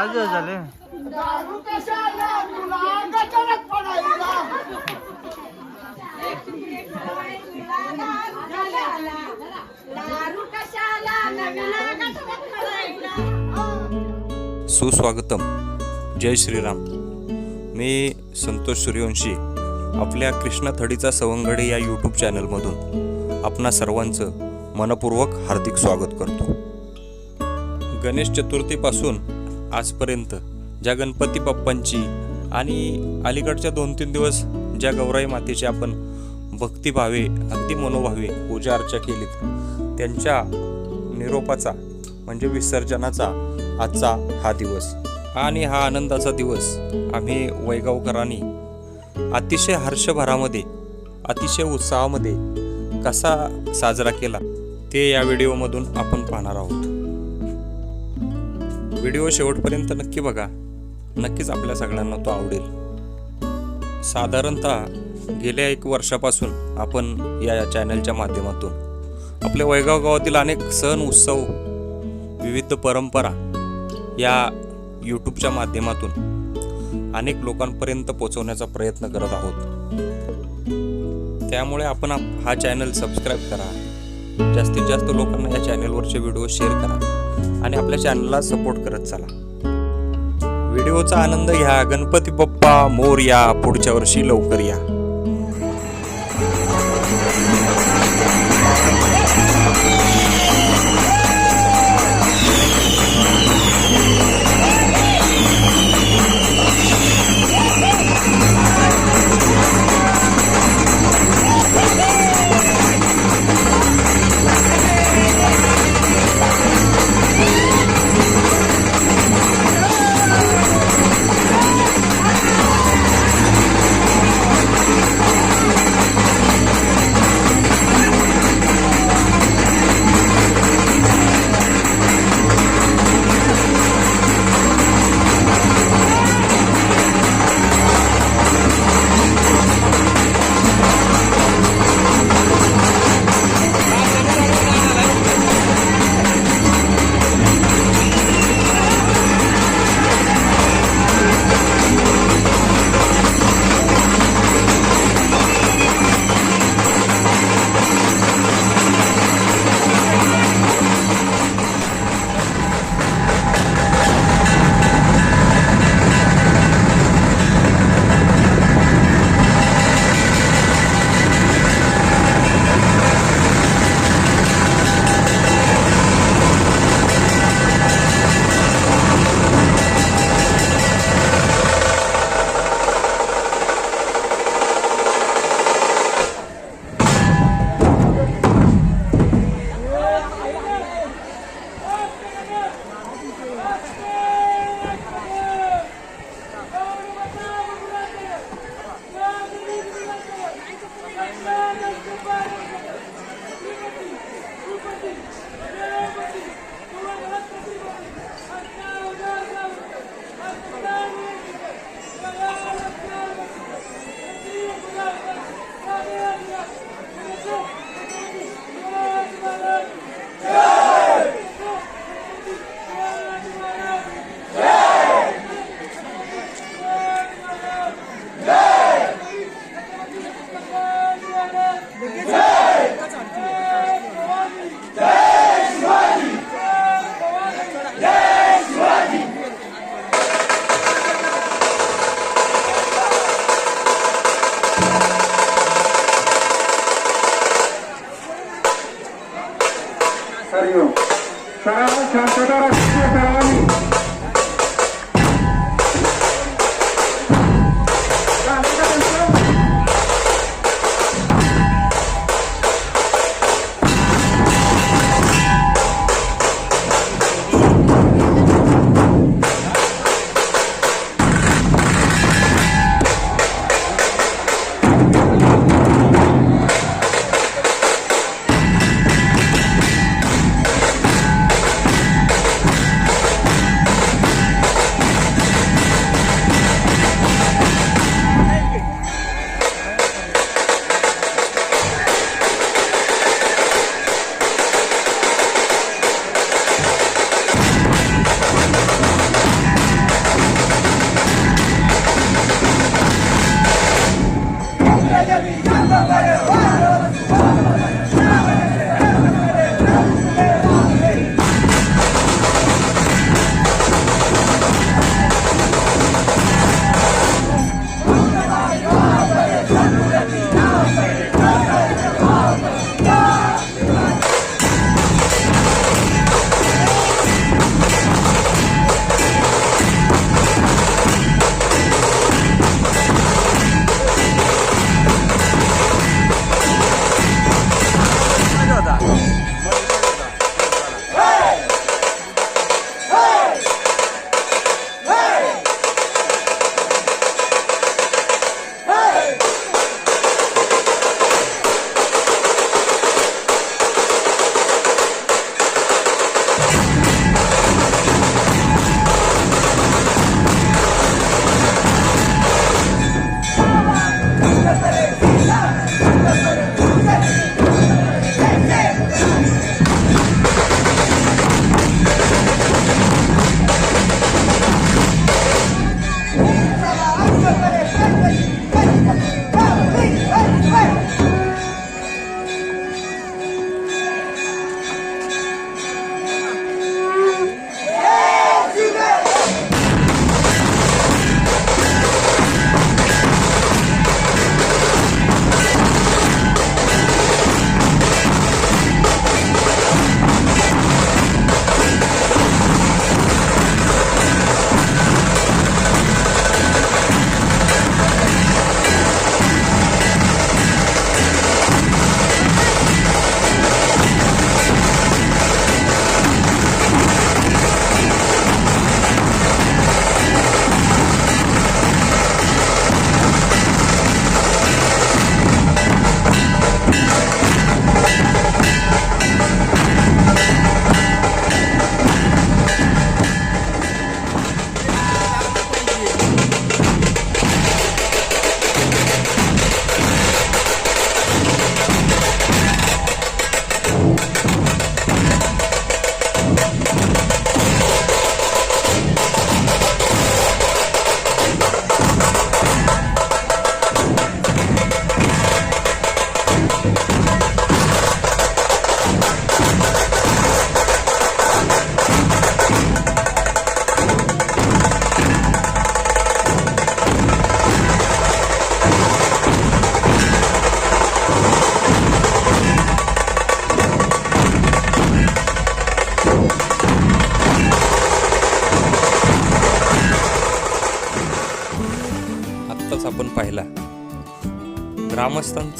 आज झाले. सुस्वागतम. जय श्रीराम. मी संतोष सूर्यवंशी आपल्या कृष्णा थडीचा सवंगडे या यूट्यूब चॅनलमधून आपणा सर्वांचं मनपूर्वक हार्दिक स्वागत करतो. गणेश चतुर्थीपासून आजपर्यंत ज्या गणपती बाप्पांची आणि अलीकडच्या दोन तीन दिवस ज्या गौराई मातेची आपण भक्तिभावे अगदी मनोभावे पूजा अर्चा केलीत त्यांच्या निरोपाचा म्हणजे विसर्जनाचा आजचा हा दिवस आणि हा आनंदाचा दिवस आम्ही वैगावकरांनी अतिशय हर्षभरामध्ये अतिशय उत्साहामध्ये कसा साजरा केला ते या व्हिडिओमधून आपण पाहणार आहोत. व्हिडिओ शेवटपर्यंत नक्की बघा. नक्कीच आपल्या सगळ्यांना तो आवडेल. साधारणतः गेल्या एक वर्षापासून आपण या चॅनलच्या माध्यमातून आपल्या वैगाव गावातील अनेक सण उत्सव विविध परंपरा या यूट्यूबच्या माध्यमातून अनेक लोकांपर्यंत पोचवण्याचा प्रयत्न करत आहोत. त्यामुळे आपण आप- हा चॅनल सबस्क्राईब करा. जास्तीत जास्त लोकांना या चॅनलवरचे व्हिडिओ शेअर करा. आणि आपल्या चॅनलला सपोर्ट करत चला. व्हिडिओचा आनंद घ्या. गणपती बाप्पा मोर या पुढच्या वर्षी लवकर या.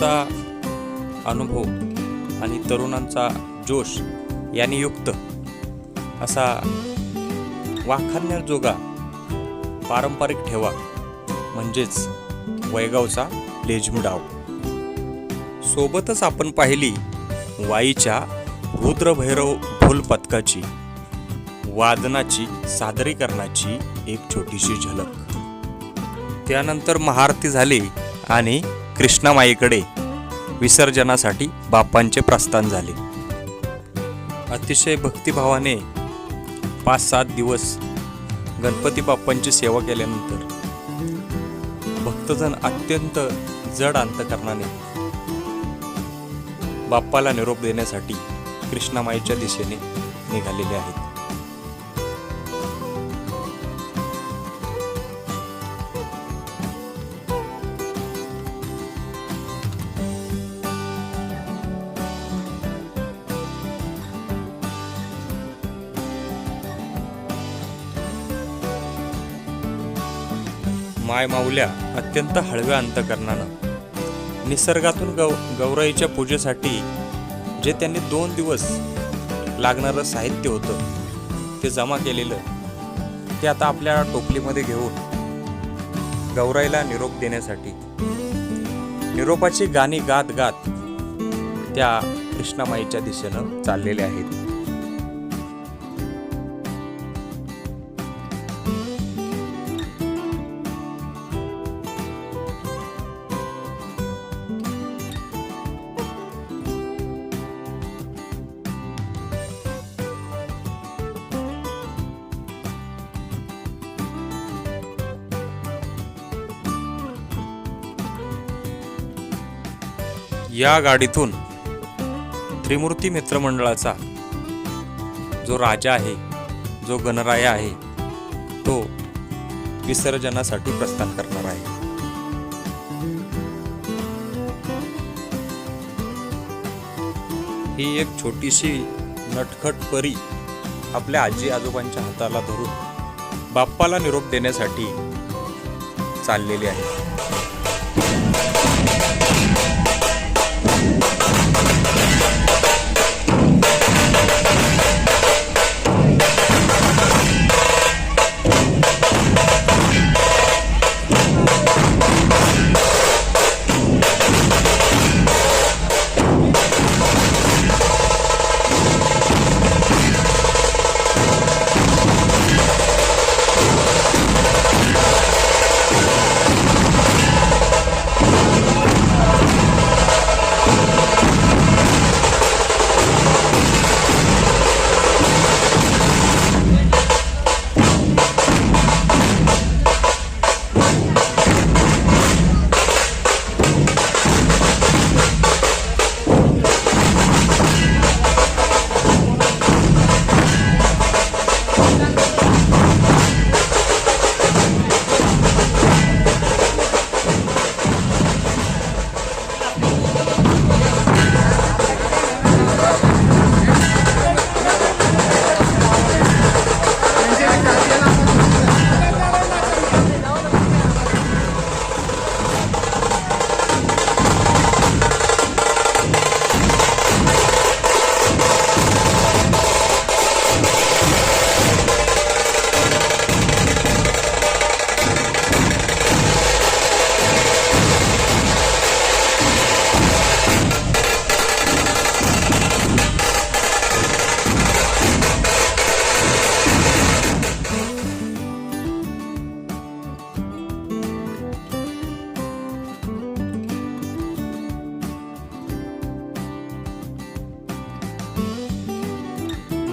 ग्रामस्थांचा अनुभव आणि तरुणांचा जोश याने युक्त. असा वाखाणण्याजोगा पारंपरिक ठेवा म्हणजेच वैगावचा लेजमडाव सोबतच आपण पाहिली वाईच्या रुद्रभैरव ढोल पथकाची वादनाची सादरीकरणाची एक छोटीशी झलक. त्यानंतर महाआरती झाली आणि कृष्णामाईकडे विसर्जनासाठी बाप्पांचे प्रस्थान झाले. अतिशय भक्तिभावाने पाच सात दिवस गणपती बाप्पांची सेवा केल्यानंतर भक्तजन अत्यंत जड अंतकरणाने बाप्पाला निरोप देण्यासाठी कृष्णामाईच्या दिशेने निघालेले आहेत. माय माऊल्या अत्यंत हळव्या अंतकरणानं. निसर्गातून गौ गौराईच्या पूजेसाठी जे त्यांनी दोन दिवस लागणारं साहित्य होतं ते जमा केलेलं ते आता आपल्या टोपलीमध्ये घेऊन गौराईला निरोप देण्यासाठी. निरोपाची गाणी गात गात त्या कृष्णामाईच्या दिशेनं चाललेल्या आहेत. या गाडीतून त्रिमूर्ती मित्रमंडळाचा जो राजा आहे जो गणराया आहे तो विसर्जनासाठी प्रस्थान करणार आहे. ही एक छोटीशी नटखट परी आपल्या आजी आजोबांच्या हाताला धरून बाप्पाला निरोप देण्यासाठी चाललेली आहे.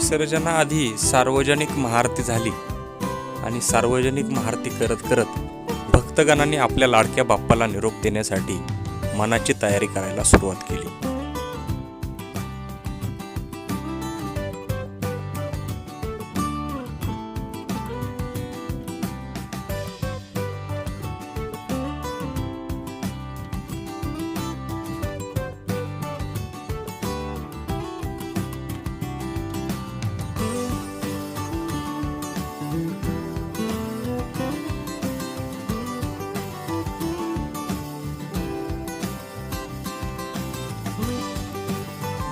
विसर्जनाआधी सार्वजनिक महाआरती झाली आणि सार्वजनिक महाआरती करत करत भक्तगणांनी आपल्या लाडक्या बाप्पाला निरोप देण्यासाठी मनाची तयारी करायला सुरुवात केली.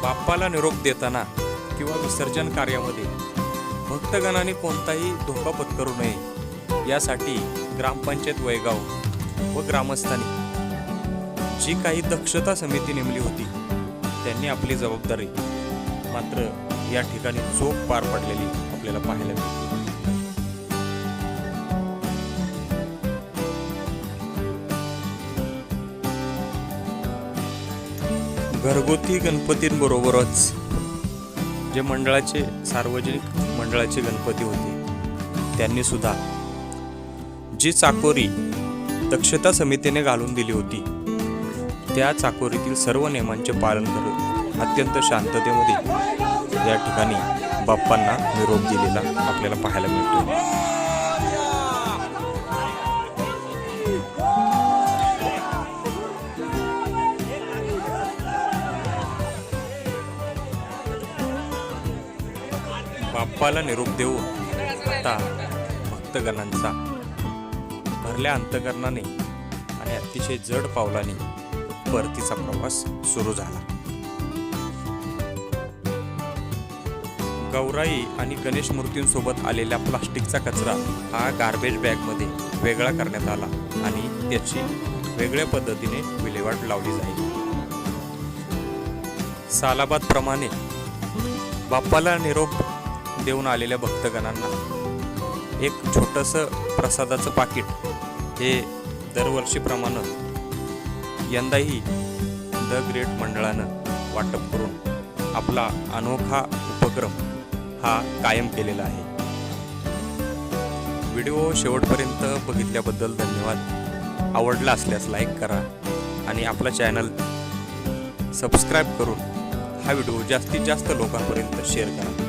बाप्पाला निरोप देताना किंवा विसर्जन कार्यामध्ये भक्तगणाने कोणताही धोका पत्करू नये यासाठी ग्रामपंचायत वयगाव व ग्रामस्थांनी जी काही दक्षता समिती नेमली होती त्यांनी आपली जबाबदारी मात्र या ठिकाणी चोख पार पडलेली आपल्याला पाहायला मिळते. घरगुती गणपतींबरोबरच जे मंडळाचे सार्वजनिक मंडळाचे गणपती होते त्यांनी सुद्धा जी चाकोरी दक्षता समितीने घालून दिली होती त्या चाकोरीतील सर्व नियमांचे पालन करत अत्यंत शांततेमध्ये या ठिकाणी बाप्पांना निरोप दिलेला आपल्याला पाहायला मिळतो. बाप्पाला निरोप देऊन आता भक्तगणांचा भरल्या अंतकरणाने आणि अतिशय जड पावलाने परतीचा प्रवास सुरू झाला. गौराई आणि गणेश मूर्तींसोबत आलेल्या प्लास्टिकचा कचरा हा गार्बेज बॅगमध्ये वेगळा करण्यात आला आणि त्याची वेगळ्या पद्धतीने विल्हेवाट लावली जाईल. सालाबाद प्रमाणे बाप्पाला निरोप देऊन आलेल्या भक्तगणांना एक छोटंसं प्रसादाचं पाकिट हे दरवर्षीप्रमाणे यंदाही द ग्रेट मंडळानं वाटप करून आपला अनोखा उपक्रम हा कायम केलेला आहे. व्हिडिओ शेवटपर्यंत बघितल्याबद्दल धन्यवाद. आवडला असल्यास लाईक करा आणि आपला चॅनल सबस्क्राईब करून हा व्हिडिओ जास्तीत जास्त लोकांपर्यंत शेअर करा.